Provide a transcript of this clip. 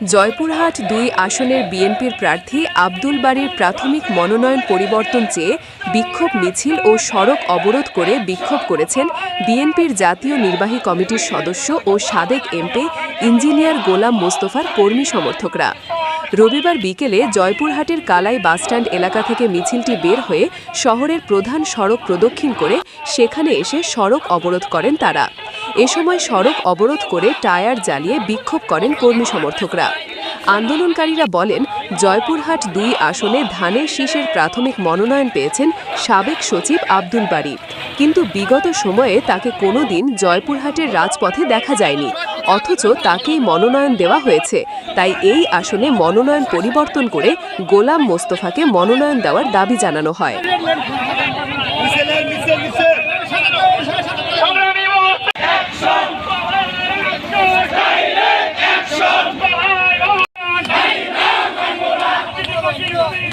জয়পুরহাট দুই আসনের বিএনপির প্রার্থী আব্দুল বাড়ির প্রাথমিক মনোনয়ন পরিবর্তন চেয়ে বিক্ষোভ মিছিল ও সড়ক অবরোধ করে বিক্ষোভ করেছেন বিএনপির জাতীয় নির্বাহী কমিটির সদস্য ও সাবেক এমপি ইঞ্জিনিয়ার গোলাম মোস্তফার কর্মী সমর্থকরা। রবিবার বিকেলে জয়পুরহাটের কালাই বাসস্ট্যান্ড এলাকা থেকে মিছিলটি বের হয়ে শহরের প্রধান সড়ক প্রদক্ষিণ করে সেখানে এসে সড়ক অবরোধ করেন তারা। এ সময় সড়ক অবরোধ করে টায়ার জ্বালিয়ে বিক্ষোভ করেন কর্মী সমর্থকরা। আন্দোলনকারীরা বলেন, জয়পুরহাট দুই আসনে ধানের শীষের প্রাথমিক মনোনয়ন পেয়েছেন সাবেক সচিব আব্দুল বাড়ি কিন্তু বিগত সময়ে তাকে কোনোদিন জয়পুরহাটের রাজপথে দেখা যায়নি। অথচ তাকেই মনোনয়ন দেওয়া হয়েছে। তাই এই আসনে মনোনয়ন পরিবর্তন করে গোলাম মোস্তফাকে মনোনয়ন দেওয়ার দাবি জানানো হয়। Thank you.